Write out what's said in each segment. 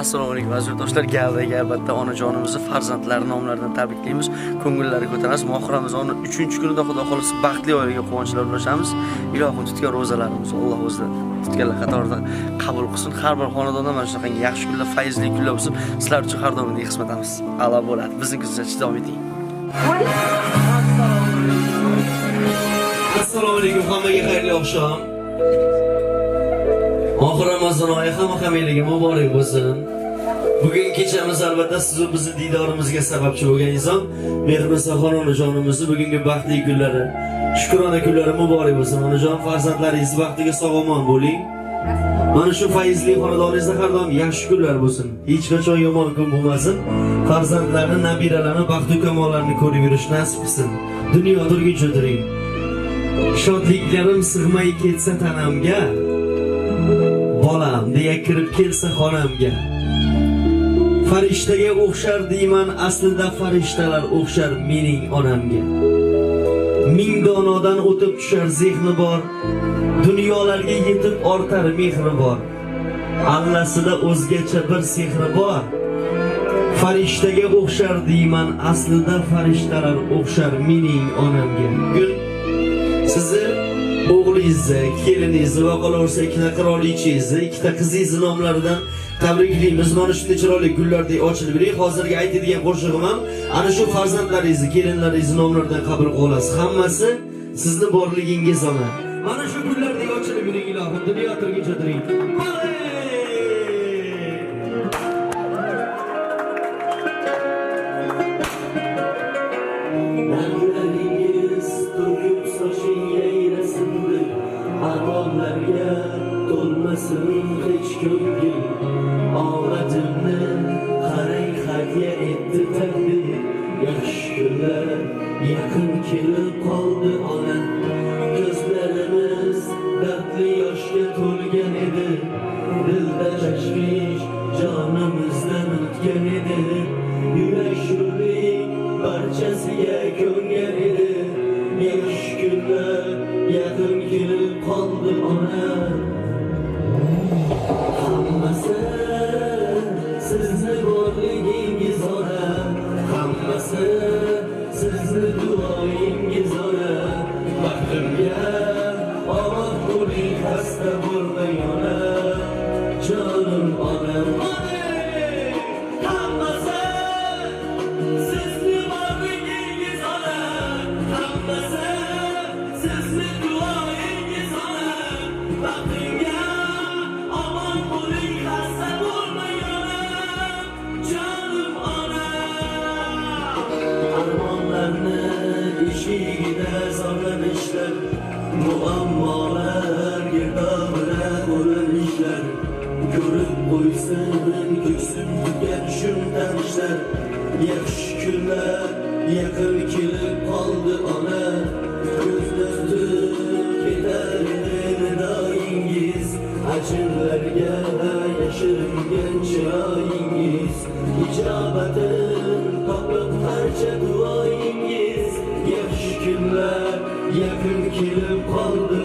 assalomu alaykum aziz yurtdoshlar galdaga albatta onajonimizni farzandlari nomlaridan tabriklaymiz. Ko'ngillari ko'taramiz mohir ramazonni uchinchi kunida xudo xohlasa baxtli oilaga quvonchlar ulashamiz. Ilohim tutgan ro'zalarimizni alloh o'zi tutganlar qatorida qabul qilsin. Har bir xonadonda mana shunaqangi yaxshi kunlar fayzli kunlar bo'lsin. Sizlar uchun har doimgidek xizmatimiz a'lo bo'ladi. Biznikizda davom eting. Assalomu alaykum. Hammaga xayrli oqshom. Oxir ramazon oyi hamma hammanglarga muborak bo'lsin. Bugungi kechamiz albatta sizu bizni diydorimizga sababchi bo'lgan inson. Mehrinisaxon onajonimizni bugungi baxtli kunlari shukrona kunlari muborak bo'lsin. Onajon farzandlaringiz baxtiga sog' omon bo'ling. Mana shu fayzli xonadoningizda har doim yaxshi kunlar bo'lsin. Hech qachon yomon kun bo'lmasin. Farzandlarni nabiralarni baxtu kamollarni ko'rib yurish nasib qilsin. Dunyo turguncha turing shodliklarim sig'may ketsa tanamga. Deya kirib kelsa xonamga. Farishtaga o'xshar deyman aslida farishtalar o'xshar mening onamga. Ming donodan o'tib tushar zehni bor dunyolarga yetib ortar mehri bor. Allasida o'zgacha bir sehri bor. Farishtaga o'xshar deyman aslida farishtalar o'xshar mening onamga. Bugun sizni o'g'lingizni keliningizni va qolaversa ikkita qirolichangizni ikkita qizingizni nomlaridan tabriklaymiz mana shunday chiroyli gullardek ochilib yuring hozirgi aytadigan qo'shig'im ham ana shu farzandlaringizni kelinlaringizni nomlaridan qabul qilib olasiz hammasi sizni borligingiz ona mana shu gullardek Kunlar yaqin kelib qoldi ona Ko'zlarimiz dardli yoshga to'lgan edi Dilda tashvish jonimizdan o'tgan edi Yurak sho'rlik barchasiga ko'ngan edi Yaxshi kunlar yaqin kelib qoldi ona Hammasi qo'ysin ko'ksim tutgan shundan ishlar Yaxshi kunlar yaqin kelib qoldi ona Ko'zni tutib ketar edi nidoyingiz Ajinlarga yashiringan chiroyingiz Ijobatin topib barcha duoyingiz Yaxshi kunlar yaqin kelib qoldi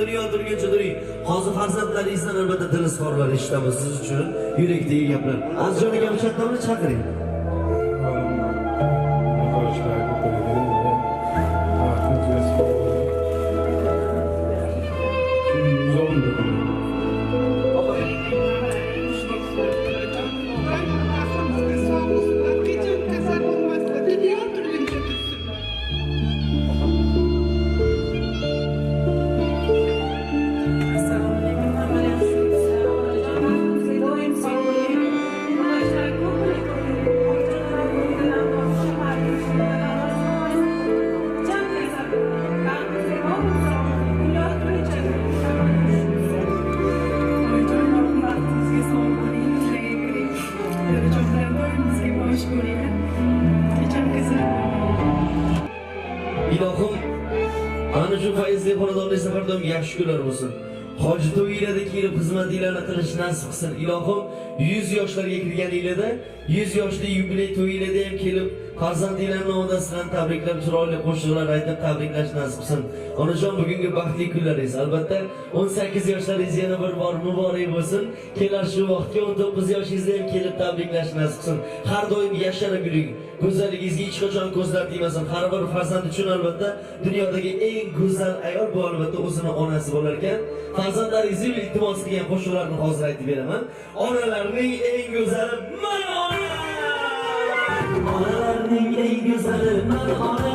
dunyo turguncha turing hozir farzandlaringizdan albatta tilsizkorlar eshitamiz siz uchun yurakdagi gaplar azizjon akam chattamni chaqiring Assalamu alaikum. ilohim ana shu faizli xonadonni safardomga yaxshi kunlar bo'lsin hoji to'yinglarda kelib xizmatinglarni qilish nasib qilsin ilohim yuz yoshlarga kirganinglarda yuz yoshli yubiley to'yinglarda ham kelib farzandinglar nomidan sizlarni tabriklab chiroyli qo'shiqlar aytib tabriklash nasib qilsin onajon bugungi baxtli kunlaringiz. Albatta 18 yoshlaringiz yana bir bor muborak bo'lsin. Kelar shu vaqtga 19 yoshingizda ham kelib tabriklash nasib qilsin har doim yashanib yuring. Go'zalligingizga hech qachon ko'zlar tegmasin. Har bir farzand uchun albatta dunyodagi eng go'zal ayol bu albatta o'zini onasi bo'lar ekan. Farzandlaringizni iltimos qilgan qo'shiqlarni hozir aytib beraman. Onalarning eng go'zali mana ona Onalarning eng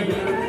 Thank you.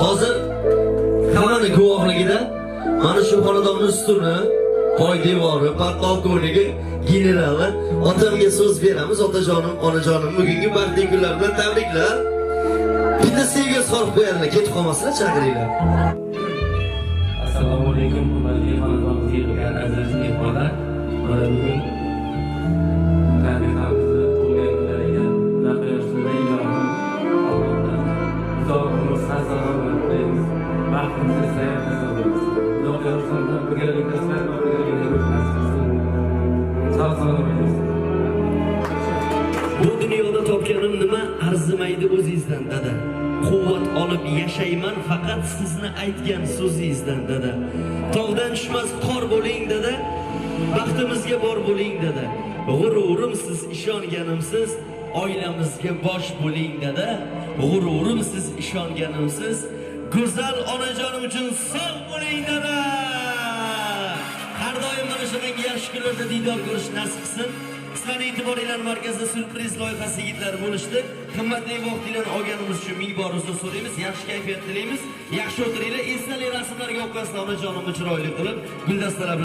Hozir hammani guvohligida? Mana shu xonadonni ustuni poydevori baqqol ko'ylagi generali otamga so'z beramiz otajonim onajonim bugungi baxtli kunlar bilan tabriklar. Bitta sevgi solib qo'yadilar ketib qolmasinlar chaqiringlar assalomu alaykum hurmatli xonadon yig'ilgan aziz mehmonlar mana bugun va birgalikda yurish nasib qilsin sog' salomat bo'lsin bu dunyoda topganim nima arzimaydi o'zingizdan dada? Quvvat olib yashayman faqat sizni aytgan so'zingizdan dada. Tog'dan tushmas qor bo'ling dada. Baxtimizga bor bo'ling dada. G'ururimsiz ishonganimsiz oilamizga bosh bo'ling dada. G'ururimsiz ishonganimsiz go'zal onajonim uchun sog' bo'ling dada. Har doim mana shunday yaxshi kunlarda diydor ko'rish nasib qilsin. Sizlarni e'tiboringlar markazida syurpriz loyihasi yigitlari bo'lishdi. Qimmatli vaqtinglarni olganimiz uchun ming bor uzr so'raymiz yaxshi kayfiyat tilaymiz. Yaxshi o'tiringlar esdalik rasmlarga o'qasizlar onajonimni chiroyli qilib guldastalar